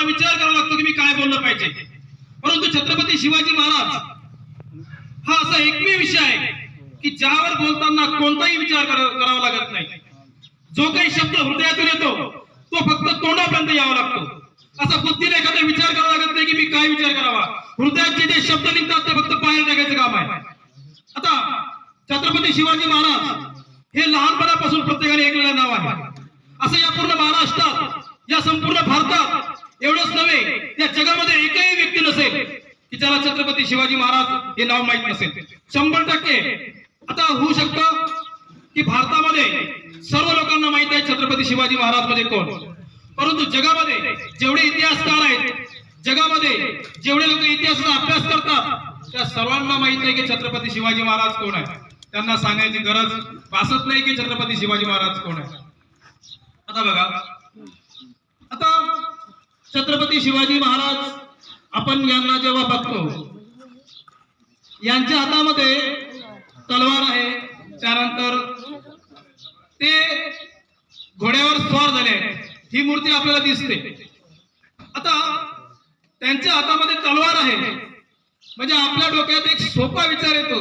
स्वतः विचार करावा लागतो की मी काय बोललं पाहिजे. परंतु छत्रपती शिवाजी महाराज हा असा एकमेव विषय आहे की ज्यावर बोलताना कोणताही विचार करावा लागत नाही. जो काही शब्द हृदयातून येतो तो फक्त तोंडापर्यंत यावा लागतो. असा बुद्धीने एखादा विचार करावा लागत नाही की मी काय विचार करावा. हृदयाचे जे जे शब्द निघतात ते फक्त बाहेर टाकायचं काम आहे. आता छत्रपती शिवाजी महाराज हे लहानपणापासून प्रत्येकाने ऐकलेलं नाव आहे. असं या पूर्ण महाराष्ट्रात या संपूर्ण भारतात एवढंच नव्हे या जगामध्ये एकही व्यक्ती नसेल की ज्याला छत्रपती शिवाजी महाराज हे नाव माहीत नसेल. शंभर टक्के. आता होऊ शकतं की भारतामध्ये सर्व लोकांना माहीत आहे छत्रपती शिवाजी महाराज म्हणजे कोण. परंतु जगामध्ये जेवढे इतिहासकार आहेत जगामध्ये जेवढे लोक इतिहासाचा अभ्यास करतात त्या सर्वांना माहीत आहे की छत्रपती शिवाजी महाराज कोण आहे त्यांना सांगायची गरज भासत नाही की छत्रपती शिवाजी महाराज कोण आहे आता बघा छत्रपती शिवाजी महाराज आपण यांना जेव्हा बघतो यांच्या हातामध्ये तलवार आहे. त्यानंतर ते घोड्यावर स्वार झाले. ही मूर्ती आपल्याला दिसते. आता त्यांच्या हातामध्ये तलवार आहे. म्हणजे आपल्या डोक्यात एक सोपा विचार येतो.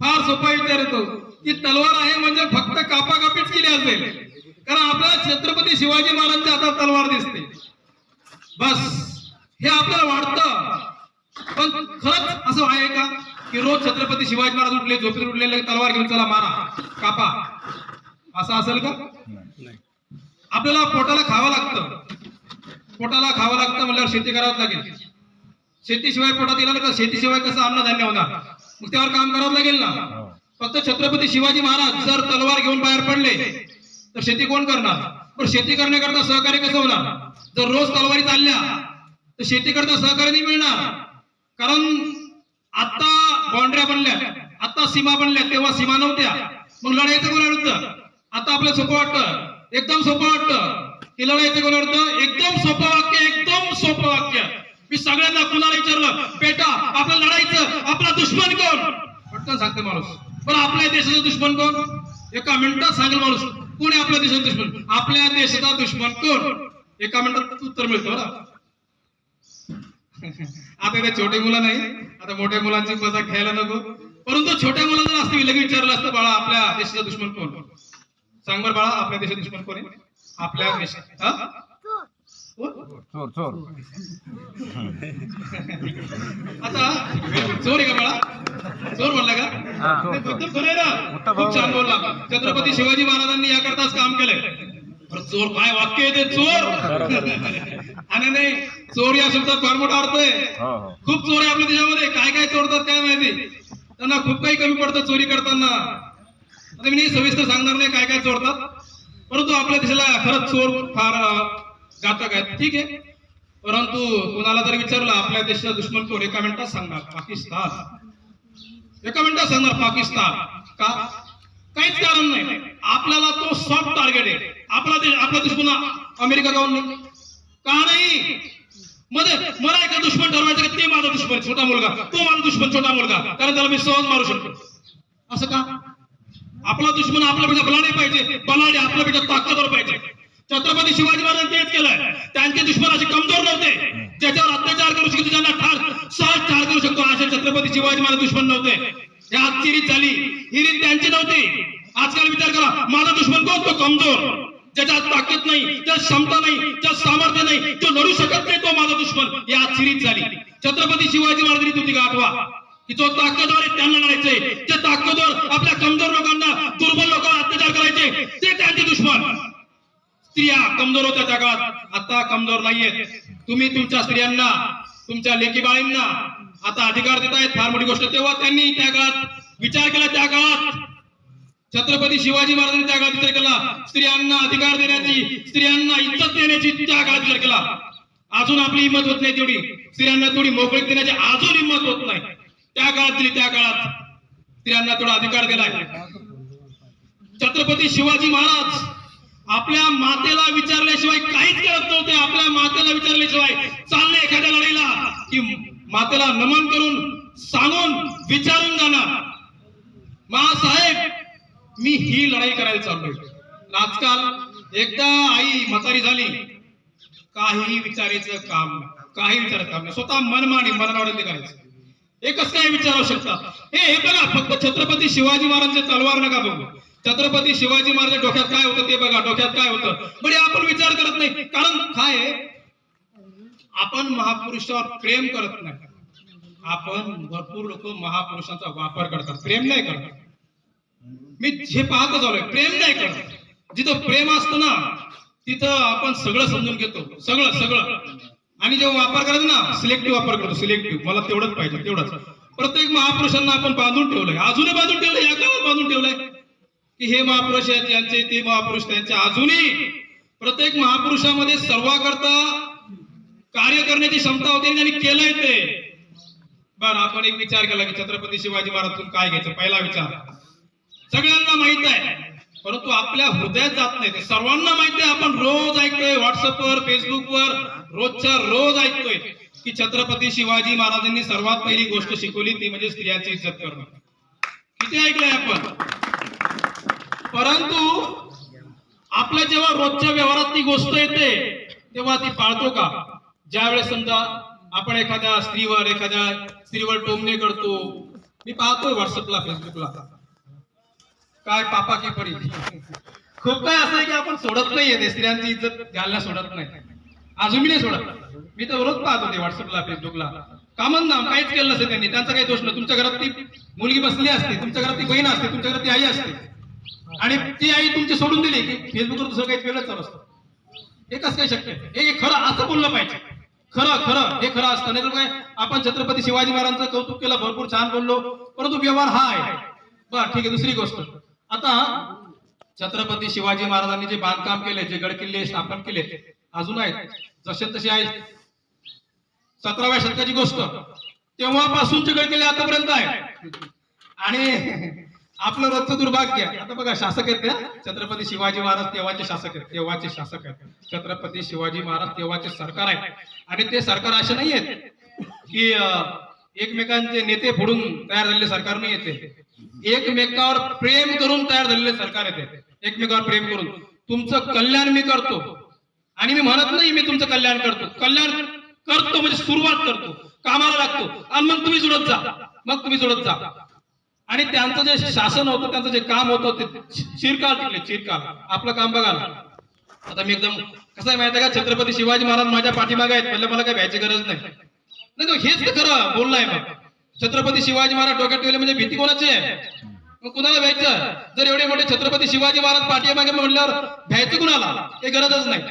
फार सोपा विचार येतो की तलवार आहे म्हणजे फक्त कापाकापीच केली असेल. कारण आपल्याला छत्रपती शिवाजी महाराजांच्या हातात तलवार दिसते. बस हे आपल्याला वाटतं पण खरंच असं आहे का की रोज छत्रपती शिवाजी महाराज उठले झोपेत उठलेले तलवार घेऊन चला मारा कापा. असं असेल का? आपल्याला पोटाला खावं लागतं. पोटाला खावं लागतं म्हणल्यावर शेती करावं लागेल. शेतीशिवाय पोटात येणार का शेतीशिवाय कसं अन्नधान्य होणार? मग त्यावर काम करावं लागेल ना. फक्त छत्रपती शिवाजी महाराज जर तलवार घेऊन बाहेर पडले तर शेती कोण करणार? पण शेती करण्याकरता सहकार्य कसं होणार? जर रोज तलवारी चालल्या तर शेती सहकार्य नाही मिळणार. कारण आता बाउंड्र्या बनल्या आता सीमा बनल्या तेव्हा सीमा नव्हत्या. मग लढायचं कोणाविरुद्ध आता आपलं सोपं वाटतं एकदम सोपं वाटतं की लढायचं कोणाविरुद्ध एकदम सोपं वाक्य एकदम सोपं वाक्य. मी सगळ्यांना कुणाला विचारलं बेटा आपलं लढायचं आपला दुश्मन कोण? पटकन सांगते माणूस. पण आपल्या देशाचा दुश्मन कोण? एका मिनिटात सांगेल माणूस. कोणी आपल्या देशाचा दुश्मन? आपल्या देशाचा दुश्मन कोण? एका मिनिटात उत्तर मिळतं बरं. आता ते छोटे मुलं नाही. आता मोठ्या मुलांची मजा घ्यायला नको. परंतु छोट्या मुलांना असते लगेच विचारलं असतं बाळा आपल्या देशाचा दुश्मन कोण? सांग बरं बाळा आपल्या देशाचा दुश्मन कोण आहे? आपल्या देशात हा? चोर. चोर आता चोर आहे का बाळा? चोर म्हणला का? हा, खरं आहे ना. खूप छान. बोलला. छत्रपती शिवाजी महाराजांनी याकरताच काम केलंय. चोर काय वाक्य आहे ते? चोर! आणि नाही चोर या शब्दात फार मोठा अर्थ आहे हो हो. खूप चोर आहे आपल्या देशामध्ये. काय काय चोरतात काय माहिती? त्यांना खूप काही कमी पडतं चोरी करताना. आता मी सविस्तर सांगणार नाही काय काय चोरतात परंतु आपल्या देशाला खरंच चोर फार घातक आहेत. ठीक आहे. परंतु कोणाला जर विचारलं आपल्या देशाचा दुश्मन कोण? एका मिनिटात सांगणार. पाकिस्तान. एका मिनिटात सांगणार पाकिस्तान. का? काहीच कारण नाही. आपल्याला तो सॉफ्ट टार्गेट आहे. आपला देश आपला दुश्मन अमेरिका जाऊन नाही का नाही? मध्ये मला एका दुश्मन ठरवायचं का ते माझा दुश्मन छोटा मुलगा. तो माझा दुश्मन छोटा मुलगा. कारण त्याला मी सहज मारू शकतो. असं का? आपला दुश्मन आपल्यापेक्षा बलाडे पाहिजे. बलाढ्य आपल्यापेक्षा ताकदवर पाहिजे. छत्रपती शिवाजी महाराजांनी तेच केलंय. त्यांचे दुश्मन असे कमजोर नव्हते. ज्याच्यावर अत्याचार करू शकतो ज्यांना ठार सहज ठार करू शकतो असे छत्रपती शिवाजी महाराज दुश्मन नव्हते. या आजची रीत झाली. ही रीत त्यांची नव्हती. आजकाल विचार करा माझा दुश्मन कोण? तो कमजोर. ज्याच्यात ताकद नाही त्या क्षमता नाही त्या सामर्थ्य नाही जो लढू शकत नाही तो माझा दुश्मन या आजची झाली. छत्रपती शिवाजी महाराजांनी तुझी आठवा की जो ताकदवर आहे त्यांना लढायचे जे ताकदवर आपल्या कमजोर लोकांना दुर्बल लोकांवर अत्याचार करायचे ते त्यांचे दुश्मन. स्त्रिया कमजोर होत्या त्या काळात. आता कमजोर नाहीये तुम्ही तुमच्या स्त्रियांना तुमच्या लेकी बाळींना आता अधिकार देत आहेत फार मोठी गोष्ट. तेव्हा त्यांनी त्या काळात विचार केला. त्या काळात छत्रपती शिवाजी महाराजांनी त्या काळात विचार केला. स्त्रियांना अधिकार देण्याची स्त्रियांना इज्जत देण्याची त्या काळात विचार केला. अजून आपली हिंमत होत नाही तेवढी. स्त्रियांना थोडी मोकळीक देण्याची अजून हिंमत होत नाही. त्या काळात दिली त्या काळात स्त्रियांना थोडा अधिकार दिलाय छत्रपती शिवाजी महाराज आपल्या मातेला विचारल्याशिवाय काहीच करत नव्हते. आपल्या मातेला विचारल्याशिवाय चालले एखाद्या लढाईला की मातेला नमन करून सांगून विचारून जाणार. साहेब मी ही लढाई करायला चाललोय. आजकाल एकदा आई म्हातारी झाली काही विचारायचं काम काही विचारायचं काम नाही. स्वतः मनमानी मनावर करायचं. एकच कसं काय विचारू शकता. हे हे बघा फक्त छत्रपती शिवाजी महाराजांचे तलवार नका बघू. छत्रपती शिवाजी महाराज डोक्यात काय होतं ते बघा. डोक्यात काय होतं? बरे आपण विचार करत नाही. कारण काय आपण महापुरुषावर प्रेम करत नाही. आपण भरपूर लोक महापुरुषांचा वापर करतात. प्रेम नाही करतात मी हे पाहतच आलोय. प्रेम नाही करत. जिथं प्रेम असतं ना तिथं आपण सगळं समजून घेतो. सगळं सगळं. आणि जेव्हा वापर करायचं ना सिलेक्टिव्ह वापर करतो सिलेक्टिव्ह मला तेवढंच पाहिजे तेवढंच. प्रत्येक महापुरुषांना आपण बांधून ठेवलंय. अजूनही बांधून ठेवलंय या काळात बांधून ठेवलंय. की हे महापुरुष आहेत यांचे ते महापुरुष त्यांचे अजूनही. प्रत्येक महापुरुषामध्ये सर्वाकरता कार्य करण्याची क्षमता होती आणि त्यांनी केलंय ते. बरं आपण एक विचार केला की छत्रपती शिवाजी महाराजून काय घ्यायचं? पहिला विचार. सगळ्यांना आहे परंतु आपल्या हृदयात जात नाही. सर्वांना माहिती आहे आपण रोज ऐकतोय व्हॉट्सअपवर फेसबुकवर रोजच्या रोज ऐकतोय की छत्रपती शिवाजी महाराजांनी सर्वात पहिली गोष्ट शिकवली ती म्हणजे स्त्रियांची इज्जत करणं. किती ऐकलंय आपण? परंतु आपल्या जेव्हा रोजच्या व्यवहारात ती गोष्ट येते तेव्हा ती पाळतो का? ज्यावेळेस समजा आपण एखाद्या स्त्रीवर एखाद्या स्त्रीवर टोमणे करतो मी पाहतोय व्हॉट्सअपला फेसबुकला. काय पापा की परी? खूप काय असं आहे की आपण सोडत नाहीये ते स्त्रियांची इज्जत घालण्या सोडत नाही. अजून मी नाही सोडत. मी तर रोज पाहत होते व्हॉट्सअपला फेसबुकला. कामन नाम काहीच केलं नसेल त्यांनी. त्यांचा काही दोष नाही. तुमच्या घरात ती मुलगी बसली असते तुमच्या घरात ती बहीण असते तुमच्या घरात ती आई असते. आणि ती आई तुमची सोडून दिली की फेसबुकवर दुसरं काही वेगळंच चालू असतं. हे कसं काय शक्य आहे? हे खरं असं बोललं पाहिजे. खरं खरं. हे खरं असतं. नाही तर काय? आपण छत्रपती शिवाजी महाराजांचं कौतुक केलं भरपूर छान बोललो. परंतु व्यवहार हा आहे. बरं ठीक आहे. दुसरी गोष्ट. आता छत्रपती शिवाजी महाराजांनी जे बांधकाम केले जे गड किल्ले स्थापन केले अजून आहेत. जसे तसे आहेत. सतराव्या शतकाची गोष्ट. तेव्हापासूनचे गड किल्ले आतापर्यंत आहे आणि आपलं रोजचं दुर्भाग्य. आता बघा शासक आहेत छत्रपती शिवाजी महाराज तेव्हाचे शासक आहेत. तेव्हाचे शासक आहेत. छत्रपती शिवाजी महाराज तेव्हाचे सरकार आहे आणि ते सरकार असे नाही आहेत की एकमेकांचे नेते फोडून तयार झालेले सरकार नाही येते. एकमेकावर प्रेम करून तयार झालेले सरकार येते एकमेकावर प्रेम करून. तुमचं कल्याण मी करतो. आणि मी म्हणत नाही मी तुमचं कल्याण करतो. कल्याण करतो म्हणजे सुरुवात करतो. कामाला लागतो. आणि मग तुम्ही जुळत जा. मग तुम्ही जुळत जा. आणि त्यांचं जे शासन होतं त्यांचं जे काम होतं ते चिरकाल टिकले चिरकाल आपलं काम बघा ना. आता मी एकदम कसं आहे माहिती का? छत्रपती शिवाजी महाराज माझ्या पाठीमागे आहेत. म्हणलं मला काय व्हायची गरज नाही. नाही हेच तर खरं बोलणं आहे मग. छत्रपती शिवाजी महाराज डोक्यात ठेवले म्हणजे भीती कोणाची आहे? मग कुणाला भ्यायचं? जर एवढे मोठे छत्रपती शिवाजी महाराज पाठीमागे म्हणल्यावर भ्यायचं कुणाला? हे गरजच नाही.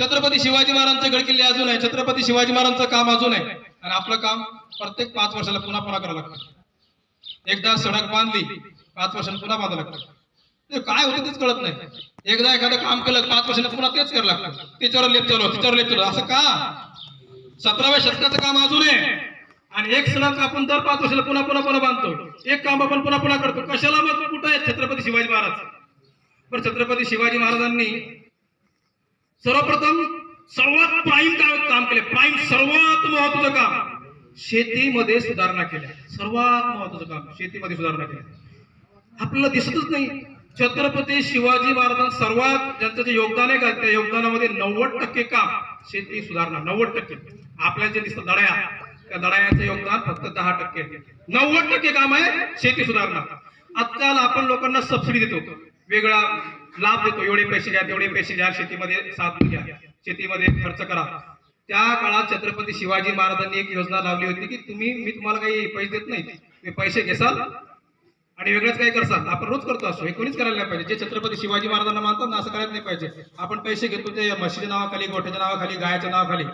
छत्रपती शिवाजी महाराजांचे गडकिल्ले अजून आहे छत्रपती शिवाजी महाराजांचं काम अजून आहे. आणि आपलं काम प्रत्येक पाच वर्षाला पुन्हा पुन्हा करावं लागतं. एकदा सडक बांधली पाच वर्षाला पुन्हा बांधावं लागतं. ते काय होतं तेच कळत नाही. एकदा एखादं काम केलं पाच वर्षाला पुन्हा तेच करावं लागतं. त्याच्यावर लेप चालू तिच्यावर लेप चालू. असं का? सतराव्या शतकाचं काम अजून आहे. आणि एक सडक आपण दर पाच वर्षाला पुन्हा पुन्हा पुन्हा बांधतो एक काम आपण पुन्हा पुन्हा करतो. कशाला मग कुठं आहे? छत्रपती शिवाजी महाराज. पण छत्रपती शिवाजी महाराजांनी सर्वप्रथम सर्वात प्राईम काय काम केले. प्राईम सर्वात महत्वाचं काम. शेतीमध्ये सुधारणा केल्या. सर्वात महत्वाचं काम. शेतीमध्ये सुधारणा केल्या. आपल्याला दिसतच नाही. छत्रपती शिवाजी महाराजांना सर्वात ज्यांचं जे योगदान आहे का त्या योगदानामध्ये नव्वद टक्के काम शेती सुधारणा. नव्वद टक्के. आपल्याला जे दिसतं लढ्या त्या योगदान फक्त दहा टक्के. नव्वद टक्के काम आहे शेती सुधारणा. आजकाल आपण लोकांना सबसिडी देतो. वेगळा लाभ देतो. एवढे पैसे घ्या तेवढे पैसे घ्या शेतीमध्ये साथ घ्या. शेतीमध्ये खर्च करा. त्या काळात छत्रपती शिवाजी महाराजांनी एक योजना लावली होती की तुम्ही मी तुम्हाला काही पैसे देत नाही. तुम्ही पैसे घेसाल आणि वेगळंच काही करसाल. आपण रोज करतो असतो हे कोणीच करायला नाही पाहिजे. जे छत्रपती शिवाजी महाराजांना मानतात ना असं करायला नाही पाहिजे. आपण पैसे घेतो ते म्हशीच्या नावाखाली गोठ्याच्या नावाखाली गायाच्या नावाखाली.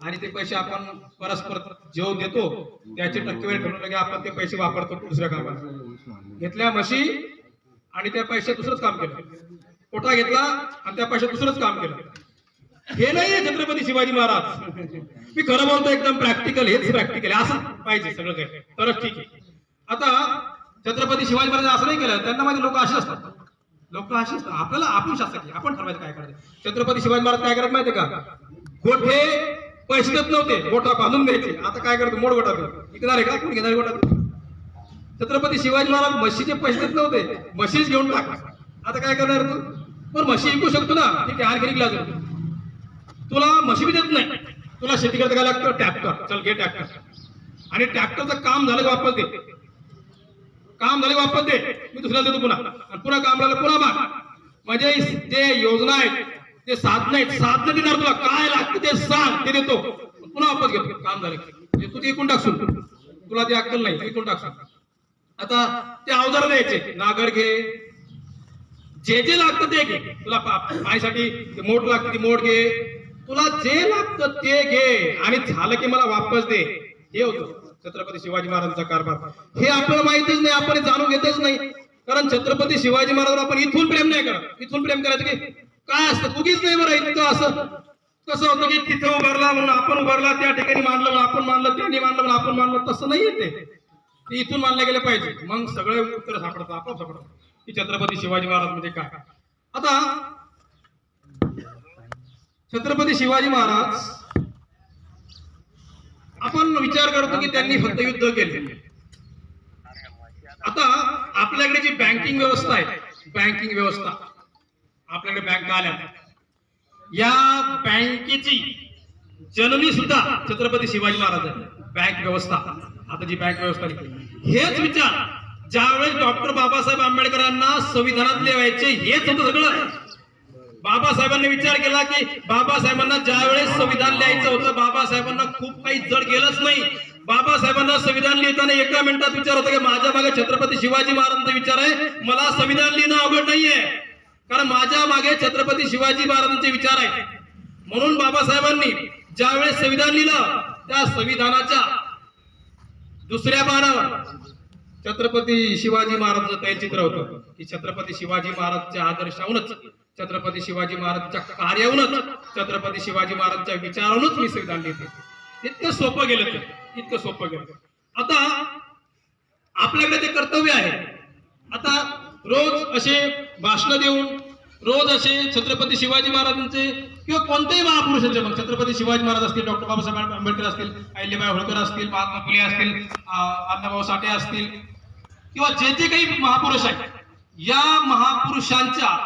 आणि ते पैसे आपण परस्पर जेव देतो त्याची टक्केवारी ठरवून लगे आपण ते पैसे वापरतो दुसऱ्या कामात घेतल्या म्हशी आणि त्या पैसे दुसरंच काम केलं. कोटा घेतला आणि त्या पैशात दुसरंच काम केलं. हे नाहीये छत्रपती शिवाजी महाराज. मी खरं बोलतो एकदम प्रॅक्टिकल हेच प्रॅक्टिकल असं पाहिजे सगळं काही. तरच ठीक आहे. आता छत्रपती शिवाजी महाराज असं नाही केलं त्यांना माझे लोक असे असतात. लोक असे असतात. आपल्याला आपण शासकीय आपण ठरवायचं काय करायचं. छत्रपती शिवाजी महाराज काय करत माहितीये का? गोठे पैसे देत नव्हते. गोठा बांधून घ्यायचे. आता काय करतो? मोड गोठा विकणार आहे का? कोण घेणार गोठा छत्रपती शिवाजी महाराज म्हशीचे पैसे देत नव्हते. म्हशीच घेऊन टाक. आता काय करणार तू? पण म्हशी विकू शकतो ना. ठीक आहे आणखी निघला जातो तुला मशिबी देत नाही. तुला शेती करता काय लागतं? ट्रॅक्टर. चल घे ट्रॅक्टर. आणि ट्रॅक्टरचं काम झालं का वापस दे. काम झालं का वापस दे. मी दुसऱ्याला देतो पुन्हा. आणि पुन्हा काम झालं पुन्हा माग. म्हणजे जे योजना आहेत ते साधन आहेत. साधनं देणार तुला. काय लागतं ते सांग. ते देतो. पुन्हा वापस घेतो. काम झालं. की. तू ते एकूण टाकसून तुला ते अक्कल नाही. एकूण टाकसून आता ते अवजार द्यायचे. नागर घे. जे जे लागतं ते घे. तुला पायसाठी मोठ लागते ती मोठ घे. तुला जे लागतं ते घे. आणि झालं की मला वापस दे. हे होतं. छत्रपती शिवाजी महाराजांचा कारभार. हे आपल्याला माहितच नाही. आपण हे जाणून घेतच नाही. कारण छत्रपती शिवाजी महाराजांवर आपण इथून प्रेम नाही करत. इथून प्रेम करायचं की काय असतं कुठीच नाही बरं इतकं असं. कसं होतं की तिथे उभारला म्हणून आपण उभारला त्या ठिकाणी मानलं म्हणून आपण मानलं त्यांनी मानलं म्हणून आपण मानलं तसं नाही येते ते. इथून मानले गेले पाहिजे. मग सगळे उत्तर सापडतात आपण सापडतात. की छत्रपती शिवाजी महाराज म्हणजे काय? आता छत्रपती शिवाजी महाराज आपण विचार करतो की त्यांनी फक्त युद्ध केले. आता आपल्याकडे जी बँकिंग व्यवस्था आहे बँकिंग व्यवस्था आपल्याकडे बँका आल्या? या बँकेची जननी सुद्धा छत्रपती शिवाजी महाराज बँक व्यवस्था. आता जी बँक व्यवस्था हेच विचार ज्यावेळेस डॉक्टर बाबासाहेब आंबेडकरांना संविधानात लिहायचे हेच होतं सगळं. बाबासाहेबांनी विचार केला की बाबासाहेबांना ज्यावेळेस संविधान लिहायचं होतं बाबासाहेबांना खूप काही जड गेलंच नाही. बाबासाहेबांना संविधान लिहिताना एका मिनिटात विचार होता की माझ्या मागे छत्रपती शिवाजी महाराजांचा विचार आहे. मला संविधान लिहिणं अवघड नाहीये. कारण माझ्या मागे छत्रपती शिवाजी महाराजांचे विचार आहे म्हणून बाबासाहेबांनी ज्यावेळेस संविधान लिहिलं त्या संविधानाच्या दुसऱ्या पानावर छत्रपती शिवाजी महाराजांचं तैलचित्र होतं. की छत्रपती शिवाजी महाराजच्या आदर्शाहूनच छत्रपती शिवाजी महाराजच्या कार्याहूनच छत्रपती शिवाजी महाराजच्या विचारावरूनच मी संविधान लिहिते. इतकं सोपं गेलं ते. इतकं सोपं गेलं आता आपल्याकडे ते कर्तव्य आहे. आता रोज असे भाषण देऊन रोज असे छत्रपती शिवाजी महाराजांचे किंवा कोणत्याही महापुरुषांचे मग छत्रपती शिवाजी महाराज असतील डॉक्टर बाबासाहेब आंबेडकर असतील अहिल्याबाई होळकर असतील महात्मा फुले असतील अण्णाभाऊ साठे असतील किंवा जे जे काही महापुरुष आहेत या महापुरुषांच्या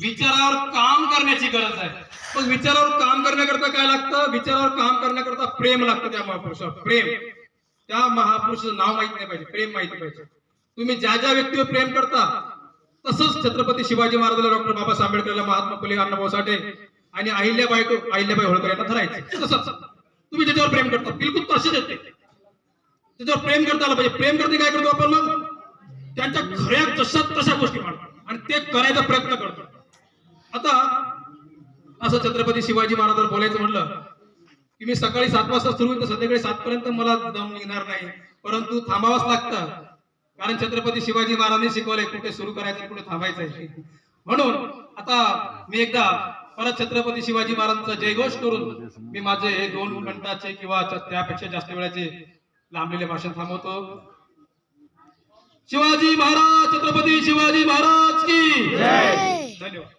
विचारावर काम करण्याची गरज आहे. पण विचारावर काम करण्याकरता काय लागतं? विचारावर काम करण्याकरता प्रेम लागतं त्या महापुरुषावर. प्रेम. त्या महापुरुषाचं नाव माहीत नाही पाहिजे. प्रेम माहिती पाहिजे. तुम्ही ज्या ज्या व्यक्तीवर प्रेम करता तसंच छत्रपती शिवाजी महाराजाला डॉक्टर बाबासाहेब आंबेडकरला महात्मा फुले अण्णाभाऊ साठे आणि अहिल्याबाई अहिल्याबाई होळकर यांना धरायचे. तसंच तुम्ही ज्याच्यावर प्रेम करता बिलकुल तसेच येते त्याच्यावर प्रेम करता आलं पाहिजे. प्रेम करते काय करतो आपण मग? त्यांच्या खऱ्या तशा तशा गोष्टी मांडतो आणि ते करायचा प्रयत्न करतो. आता असं छत्रपती शिवाजी महाराजांवर बोलायचं म्हटलं की मी सकाळी सात वाजता सुरू होईल तर संध्याकाळी सात पर्यंत मला दम निघणार नाही. परंतु थांबावंच लागतं. कारण छत्रपती शिवाजी महाराजांनी शिकवलंय कुठे सुरू करायचं कुठे थांबायचं आहे म्हणून आता मी एकदा परत छत्रपती शिवाजी महाराजांचा जयघोष करून मी माझे हे दोन मिनिटाचे किंवा त्यापेक्षा जास्त वेळाचे लांबलेले भाषण थांबवतो. शिवाजी महाराज छत्रपती शिवाजी महाराज की धन्यवाद.